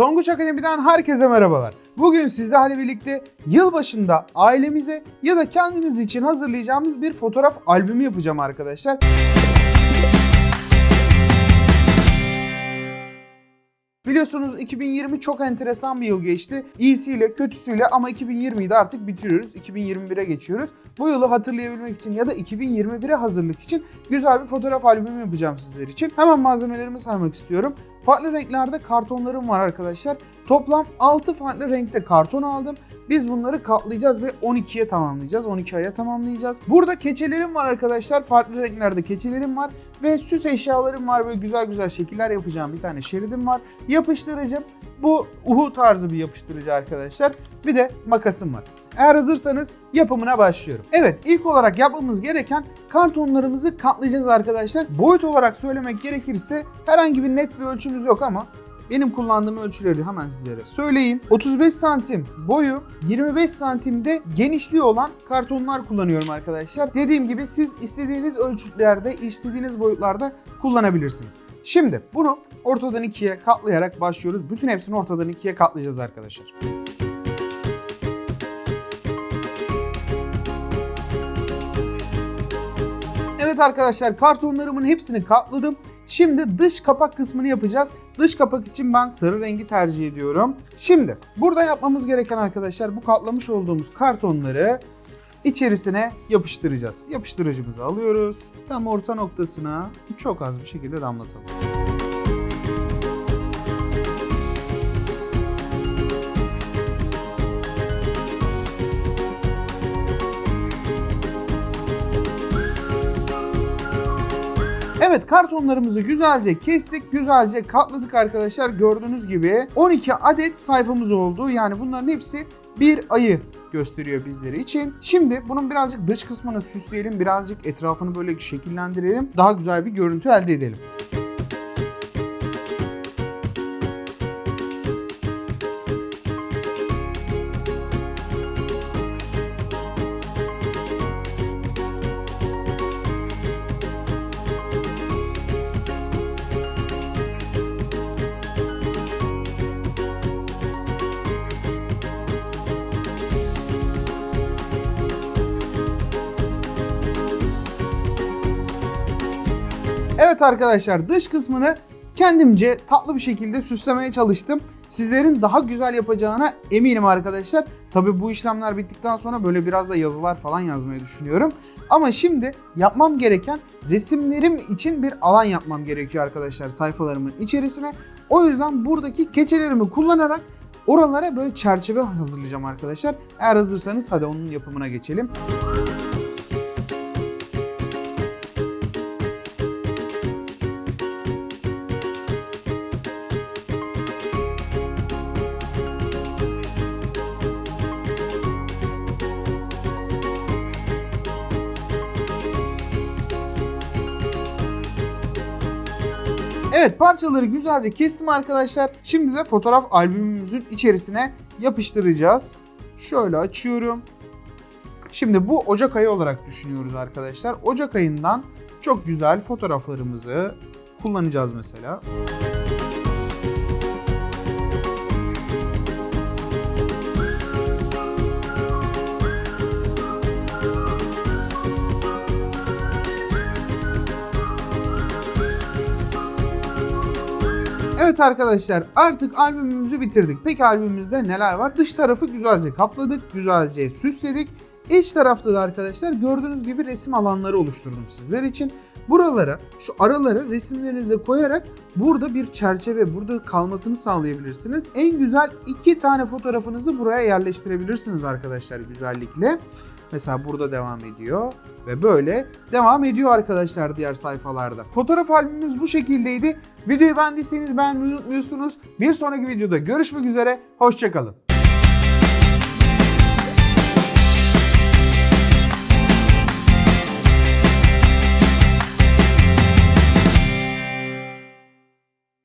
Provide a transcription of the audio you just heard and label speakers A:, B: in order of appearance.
A: Tonguç Akademi'den herkese merhabalar. Bugün sizlerle birlikte yılbaşında ailemize ya da kendimiz için hazırlayacağımız bir fotoğraf albümü yapacağım arkadaşlar. Biliyorsunuz 2020 çok enteresan bir yıl geçti. İyisiyle kötüsüyle ama 2020'yi de artık bitiriyoruz. 2021'e geçiyoruz. Bu yılı hatırlayabilmek için ya da 2021'e hazırlık için güzel bir fotoğraf albümü yapacağım sizler için. Hemen malzemelerimi saymak istiyorum. Farklı renklerde kartonlarım var arkadaşlar. Toplam 6 farklı renkte karton aldım. Biz bunları katlayacağız ve 12'ye tamamlayacağız. 12 aya tamamlayacağız. Burada keçelerim var arkadaşlar. Farklı renklerde keçelerim var. Ve süs eşyalarım var. Böyle güzel güzel şekiller yapacağım. Bir tane şeridim var. Yapıştırıcım. Bu uhu tarzı bir yapıştırıcı arkadaşlar. Bir de makasım var. Eğer hazırsanız yapımına başlıyorum. Evet ilk olarak yapmamız gereken kartonlarımızı katlayacağız arkadaşlar. Boyut olarak söylemek gerekirse herhangi bir net bir ölçümüz yok ama benim kullandığım ölçüleri hemen sizlere söyleyeyim. 35 santim boyu, 25 santimde genişliği olan kartonlar kullanıyorum arkadaşlar. Dediğim gibi siz istediğiniz ölçütlerde, istediğiniz boyutlarda kullanabilirsiniz. Şimdi bunu ortadan ikiye katlayarak başlıyoruz. Bütün hepsini ortadan ikiye katlayacağız arkadaşlar. Arkadaşlar kartonlarımın hepsini katladım. Şimdi dış kapak kısmını yapacağız. Dış kapak için ben sarı rengi tercih ediyorum. Şimdi burada yapmamız gereken arkadaşlar bu katlamış olduğumuz kartonları içerisine yapıştıracağız. Yapıştırıcımızı alıyoruz. Tam orta noktasına çok az bir şekilde damlatalım. Evet kartonlarımızı güzelce kestik, güzelce katladık arkadaşlar. Gördüğünüz gibi 12 adet sayfamız oldu. Yani bunların hepsi bir ayı gösteriyor bizleri için. Şimdi bunun birazcık dış kısmını süsleyelim, birazcık etrafını böyle şekillendirelim. Daha güzel bir görüntü elde edelim. Evet arkadaşlar dış kısmını kendimce tatlı bir şekilde süslemeye çalıştım. Sizlerin daha güzel yapacağına eminim arkadaşlar. Tabi bu işlemler bittikten sonra böyle biraz da yazılar falan yazmayı düşünüyorum. Ama şimdi yapmam gereken resimlerim için bir alan yapmam gerekiyor arkadaşlar sayfalarımın içerisine. O yüzden buradaki keçelerimi kullanarak oralara böyle çerçeve hazırlayacağım arkadaşlar. Eğer hazırsanız hadi onun yapımına geçelim. Evet parçaları güzelce kestim arkadaşlar. Şimdi de fotoğraf albümümüzün içerisine yapıştıracağız. Şöyle açıyorum. Şimdi bu Ocak ayı olarak düşünüyoruz arkadaşlar. Ocak ayından çok güzel fotoğraflarımızı kullanacağız mesela. Evet arkadaşlar artık albümümüzü bitirdik. Peki albümümüzde neler var? Dış tarafı güzelce kapladık, güzelce süsledik. İç tarafta da arkadaşlar gördüğünüz gibi resim alanları oluşturdum sizler için. Buralara, şu aralara resimlerinizi koyarak burada bir çerçeve, burada kalmasını sağlayabilirsiniz. En güzel iki tane fotoğrafınızı buraya yerleştirebilirsiniz arkadaşlar güzellikle. Mesela burada devam ediyor ve böyle devam ediyor arkadaşlar diğer sayfalarda. Fotoğraf albümümüz bu şekildeydi. Videoyu beğendiyseniz beğenmeyi unutmuyorsunuz. Bir sonraki videoda görüşmek üzere. Hoşçakalın.